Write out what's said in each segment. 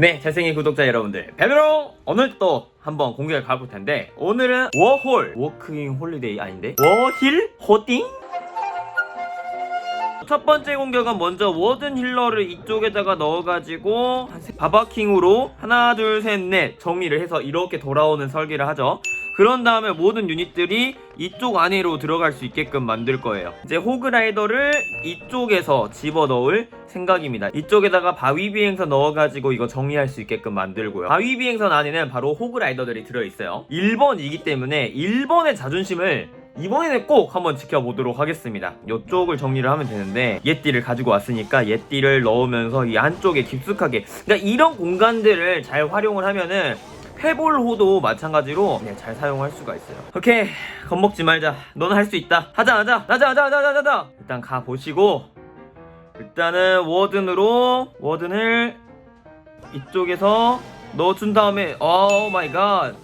네, 잘생긴 구독자 여러분들, 베베롱! 오늘 또 한번 공개를 가볼 텐데, 오늘은 워홀, 워크인 홀리데이 아닌데? 워힐? 호띵? 첫 번째 공격은 먼저 워든 힐러를 이쪽에다가 넣어가지고 바바킹으로 하나 둘 셋 넷 정리를 해서 이렇게 돌아오는 설계를 하죠. 그런 다음에 모든 유닛들이 이쪽 안으로 들어갈 수 있게끔 만들 거예요. 이제 호그라이더를 이쪽에서 집어넣을 생각입니다. 이쪽에다가 바위 비행선 넣어가지고 이거 정리할 수 있게끔 만들고요. 바위 비행선 안에는 바로 호그라이더들이 들어있어요. 1번이기 때문에 1번의 자존심을 이번에는 꼭 한번 지켜보도록 하겠습니다. 이쪽을 정리를 하면 되는데 예띠를 가지고 왔으니까 예띠를 넣으면서 이 안쪽에 깊숙하게 그러니까 이런 공간들을 잘 활용을 하면은 페볼호도 마찬가지로 네, 잘 사용할 수가 있어요. 오케이 겁먹지 말자. 너는 할 수 있다. 하자 하자 하자 하자 하자 하자 하자. 일단 가 보시고 일단은 워든으로 워든을 이쪽에서 넣어준 다음에 오 마이 갓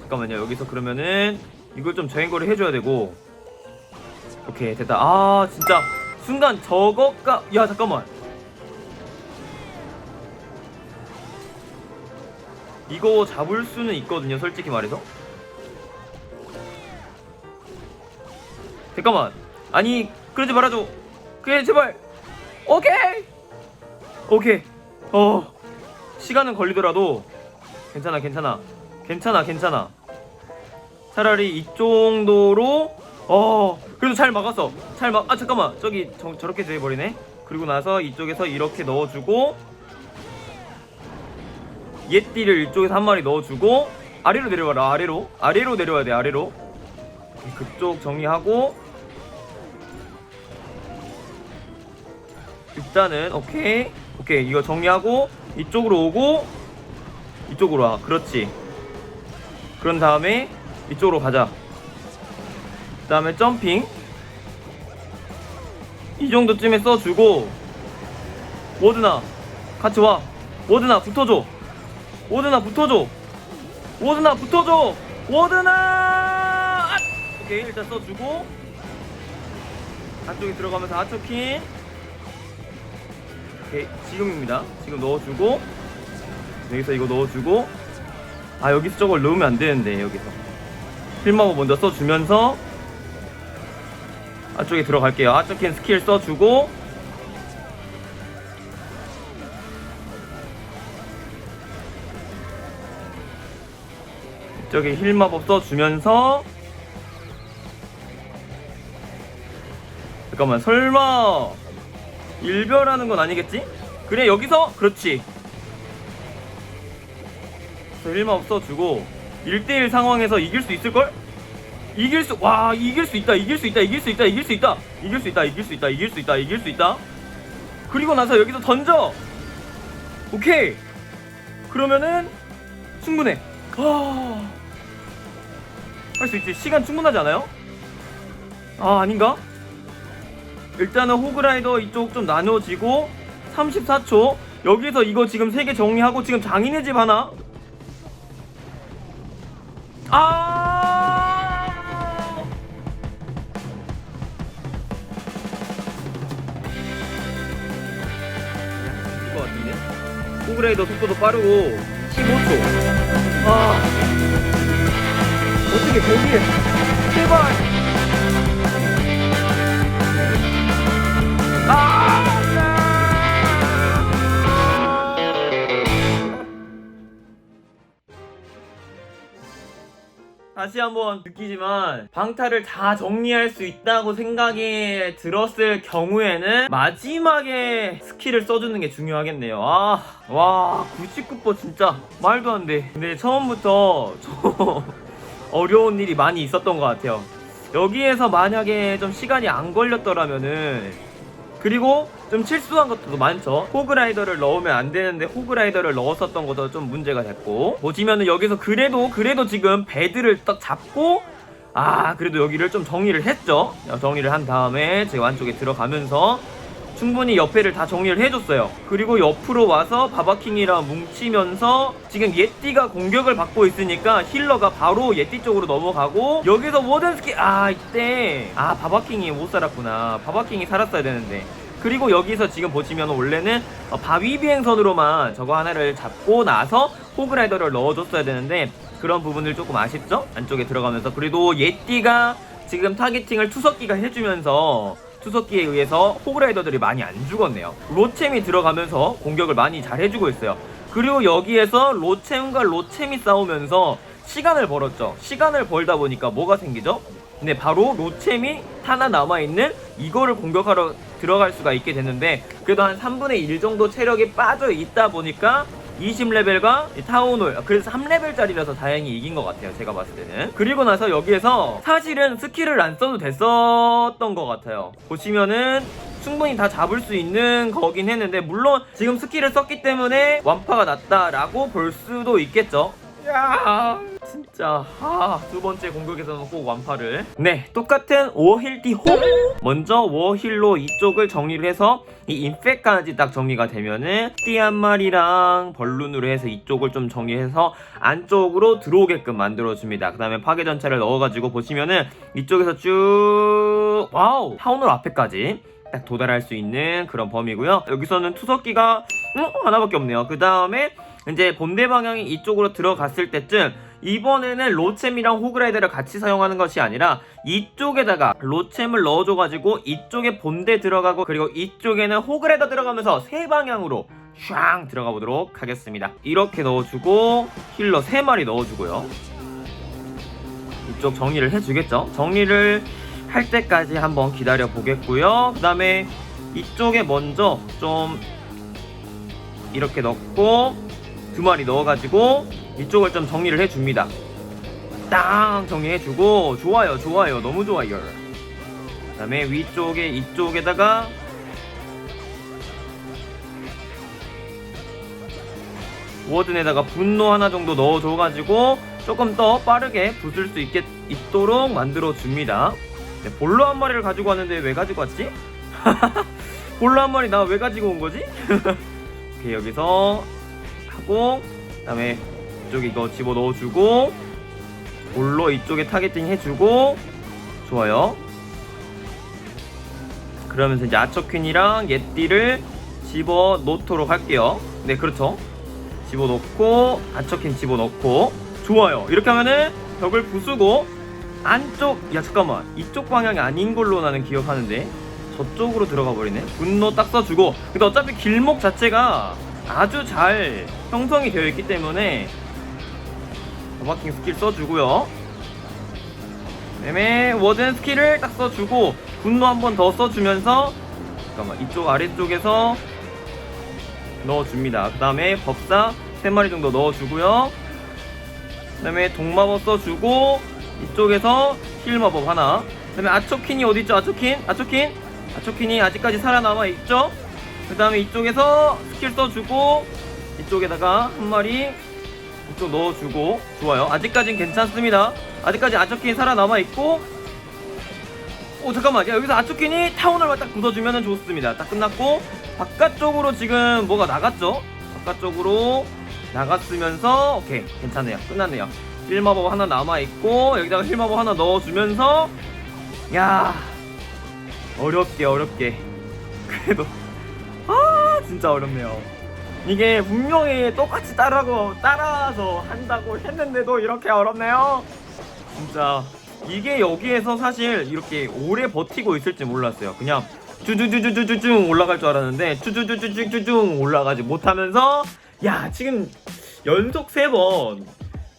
잠깐만요 여기서 그러면은 이걸 좀 저행거를 해줘야 되고 오케이 됐다 아 진짜 순간 저거가 야 잠깐만 이거 잡을 수는 있거든요 솔직히 말해서. 잠깐만. 아니 그러지 말아줘. 그래 제발. 오케이! 오케이. 어. 시간은 걸리더라도 괜찮아 괜찮아. 괜찮아 괜찮아. 차라리 이 정도로 어. 그래도 잘 막았어. 잘 막 아 잠깐만. 저기 저, 저렇게 돼버리네. 그리고 나서 이쪽에서 이렇게 넣어주고 예띠를 이쪽에서 한 마리 넣어주고 아래로 내려와라. 아래로. 아래로 내려와야 돼 아래로. 그쪽 정리하고 일단은 오케이. 오케이. 이거 정리하고 이쪽으로 오고 이쪽으로 와. 그렇지. 그런 다음에 이쪽으로 가자. 그 다음에 점핑. 이 정도쯤에 써주고 워드나 같이 와. 워드나 붙어줘 워드나 붙어줘. 워드나 붙어줘. 워드나! 아! 오케이 일단 써주고. 안쪽에 들어가면서 하초킨. 오케이 지금입니다. 지금 넣어주고. 여기서 이거 넣어주고. 아 여기서 저걸 넣으면 안 되는데 여기서. 필마법 먼저 써주면서. 안쪽에 들어갈게요. 아쪽엔 스킬 써주고 이쪽에 힐마법 써주면서 잠깐만 설마 일별하는 건 아니겠지? 그래 여기서 그렇지 일마 없어주고 1대1 상황에서 이길 수 있을걸? 이길 수, 와, 이길 수 있다, 이길 수 있다, 이길 수 있다, 이길 수 있다, 이길 수 있다, 이길 수 있다, 이길 수 있다, 이길 수 있다. 그리고 나서 여기서 던져! 오케이! 그러면은, 충분해. 아, 할 수 있지. 시간 충분하지 않아요? 아, 아닌가? 일단은 호그라이더 이쪽 좀 나눠지고, 34초. 여기서 이거 지금 3개 정리하고 지금 장인의 집 하나? 아! 이거 같은데? 호그레이더 속도도 빠르고 15초. 아. 어떻게 거기에 제발. 아! 다시 한번 느끼지만 방타를 다 정리할 수 있다고 생각이 들었을 경우에는 마지막에 스킬을 써주는 게 중요하겠네요. 아, 와, 99% 진짜 말도 안 돼. 근데 처음부터 좀 어려운 일이 많이 있었던 것 같아요. 여기에서 만약에 좀 시간이 안 걸렸더라면은 그리고 좀 실수한 것도 많죠. 호그라이더를 넣으면 안 되는데 호그라이더를 넣었었던 것도 좀 문제가 됐고 보시면은 여기서 그래도 그래도 지금 배드를 딱 잡고 아 그래도 여기를 좀 정리를 했죠. 정리를 한 다음에 제가 안쪽에 들어가면서 충분히 옆에를 다 정리를 해줬어요. 그리고 옆으로 와서 바바킹이랑 뭉치면서 지금 예띠가 공격을 받고 있으니까 힐러가 바로 예띠 쪽으로 넘어가고 여기서 워든 스킬 아 이때 아 바바킹이 못 살았구나. 바바킹이 살았어야 되는데 그리고 여기서 지금 보시면 원래는 어, 바위 비행선으로만 저거 하나를 잡고 나서 호그라이더를 넣어줬어야 되는데 그런 부분들 조금 아쉽죠? 안쪽에 들어가면서 그래도 예띠가 지금 타겟팅을 투석기가 해주면서 투석기에 의해서 호그라이더들이 많이 안 죽었네요. 로챔이 들어가면서 공격을 많이 잘 해주고 있어요. 그리고 여기에서 로챔과 로챔이 싸우면서 시간을 벌었죠. 시간을 벌다 보니까 뭐가 생기죠? 네, 바로 로챔이 하나 남아있는 이거를 공격하러 들어갈 수가 있게 됐는데 그래도 한 3분의 1 정도 체력이 빠져 있다 보니까 20레벨과 타운홀. 그래서 3레벨짜리라서 다행히 이긴 것 같아요 제가 봤을 때는. 그리고 나서 여기에서 사실은 스킬을 안 써도 됐었던 것 같아요. 보시면은 충분히 다 잡을 수 있는 거긴 했는데 물론 지금 스킬을 썼기 때문에 완파가 났다라고 볼 수도 있겠죠 야 진짜. 아, 두 번째 공격에서는 꼭 완파를. 네 똑같은 워힐 디 호. 먼저 워힐로 이쪽을 정리를 해서 이 인펙까지 딱 정리가 되면은 띠 한 마리랑 벌룬으로 해서 이쪽을 좀 정리해서 안쪽으로 들어오게끔 만들어줍니다. 그 다음에 파괴 전차를 넣어가지고 보시면은 이쪽에서 쭉 와우 타운홀 앞에까지 딱 도달할 수 있는 그런 범위고요. 여기서는 투석기가 음, 하나밖에 없네요. 그 다음에 이제 본대 방향이 이쪽으로 들어갔을 때쯤 이번에는 로챔이랑 호그라이더를 같이 사용하는 것이 아니라 이쪽에다가 로챔을 넣어줘가지고 이쪽에 본대 들어가고 그리고 이쪽에는 호그라이더 들어가면서 세 방향으로 샹 들어가 보도록 하겠습니다. 이렇게 넣어주고 힐러 세 마리 넣어주고요. 이쪽 정리를 해주겠죠. 정리를 할 때까지 한번 기다려 보겠고요. 그 다음에 이쪽에 먼저 좀 이렇게 넣고 두 마리 넣어가지고 이쪽을 좀 정리를 해줍니다. 땅 정리해주고 좋아요 좋아요 너무 좋아요. 그 다음에 위쪽에 이쪽에다가 워든에다가 분노 하나 정도 넣어줘가지고 조금 더 빠르게 부술 수 있게 있도록 만들어 줍니다. 네, 볼로 한 마리를 가지고 왔는데 왜 가지고 왔지? 볼로 한 마리 나 왜 가지고 온 거지? 오케이 여기서 하고 그다음에 이쪽에 이거 집어 넣어주고 볼로 이쪽에 타겟팅 해주고 좋아요. 그러면서 이제 아처퀸이랑 예띠를 집어 놓도록 할게요. 네 그렇죠. 집어 넣고 아처퀸 집어 넣고 좋아요. 이렇게 하면은 벽을 부수고 안쪽 야 잠깐만 이쪽 방향이 아닌 걸로 나는 기억하는데 저쪽으로 들어가 버리네. 분노 딱 써주고 근데 어차피 길목 자체가 아주 잘 형성이 되어 있기 때문에 버바킹 스킬 써주고요. 그다음에 워든 스킬을 딱 써주고 분노 한 번 더 써주면서 잠깐만 이쪽 아래쪽에서 넣어줍니다. 그 다음에 법사 3마리 정도 넣어주고요. 그 다음에 동마법 써주고 이쪽에서 힐마법 하나 그 다음에 아초킨이 어디있죠 아초킨? 아초킨? 아초킨이 아직까지 살아남아 있죠? 그 다음에 이쪽에서 스킬 써주고 이쪽에다가 한 마리 이쪽 넣어주고 좋아요. 아직까진 괜찮습니다. 아직까지 아초킨 살아남아 있고 오 잠깐만. 야, 여기서 아초킨이 타운을 딱 굳어주면 좋습니다. 딱 끝났고 바깥쪽으로 지금 뭐가 나갔죠? 바깥쪽으로 나갔으면서 오케이 괜찮네요. 끝났네요. 힐마법 하나 남아있고 여기다가 힐마법 하나 넣어주면서 야 어렵게 어렵게. 그래도 아 진짜 어렵네요. 이게 분명히 똑같이 따라고 따라서 한다고 했는데도 이렇게 어렵네요. 진짜. 이게 여기에서 사실 이렇게 오래 버티고 있을지 몰랐어요. 그냥 쭈쭈쭈쭈쭈쭈 올라갈 줄 알았는데 쭈쭈쭈쭈쭈쭈 올라가지 못하면서 야 지금 연속 세 번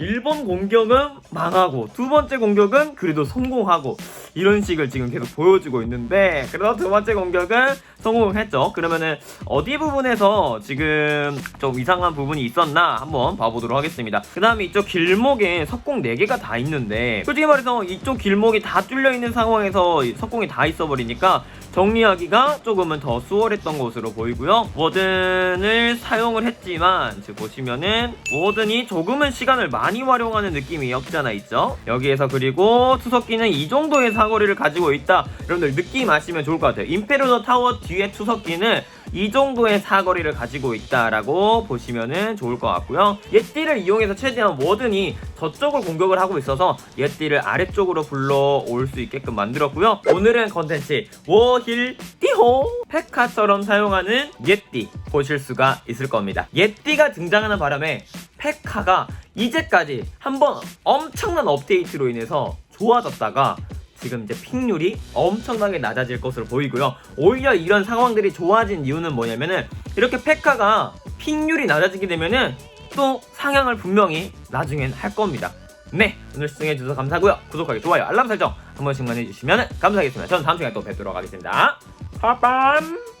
1번 공격은 망하고 두 번째 공격은 그래도 성공하고 이런 식을 지금 계속 보여주고 있는데 그래서 두 번째 공격은 성공했죠. 그러면은 어디 부분에서 지금 좀 이상한 부분이 있었나 한번 봐보도록 하겠습니다. 그 다음에 이쪽 길목에 석공 4개가 다 있는데 솔직히 말해서 이쪽 길목이 다 뚫려 있는 상황에서 석공이 다 있어 버리니까 정리하기가 조금은 더 수월했던 것으로 보이고요. 워든을 사용을 했지만 지금 보시면은 워든이 조금은 시간을 많이 활용하는 느낌이 없지 않아 있죠. 여기에서 그리고 투석기는 이 정도의 사거리를 가지고 있다. 여러분들 느낌 아시면 좋을 것 같아요. 임페르더 타워 뒤에 투석기는 이 정도의 사거리를 가지고 있다라고 보시면은 좋을 것 같고요. 예띠를 이용해서 최대한 워든이 저쪽을 공격을 하고 있어서 예띠를 아래쪽으로 불러올 수 있게끔 만들었고요. 오늘은 컨텐츠 워힐 띠호 페카처럼 사용하는 예띠 보실 수가 있을 겁니다. 예띠가 등장하는 바람에 페카가 이제까지 한번 엄청난 업데이트로 인해서 좋아졌다가 지금 이제 픽률이 엄청나게 낮아질 것으로 보이고요. 오히려 이런 상황들이 좋아진 이유는 뭐냐면은 이렇게 페카가 픽률이 낮아지게 되면은 또 상향을 분명히 나중엔 할 겁니다. 네, 오늘 시청해주셔서 감사하고요. 구독하기, 좋아요, 알람 설정 한 번씩만 해주시면 감사하겠습니다. 저는 다음 시간에 또 뵙도록 하겠습니다. 빠밤!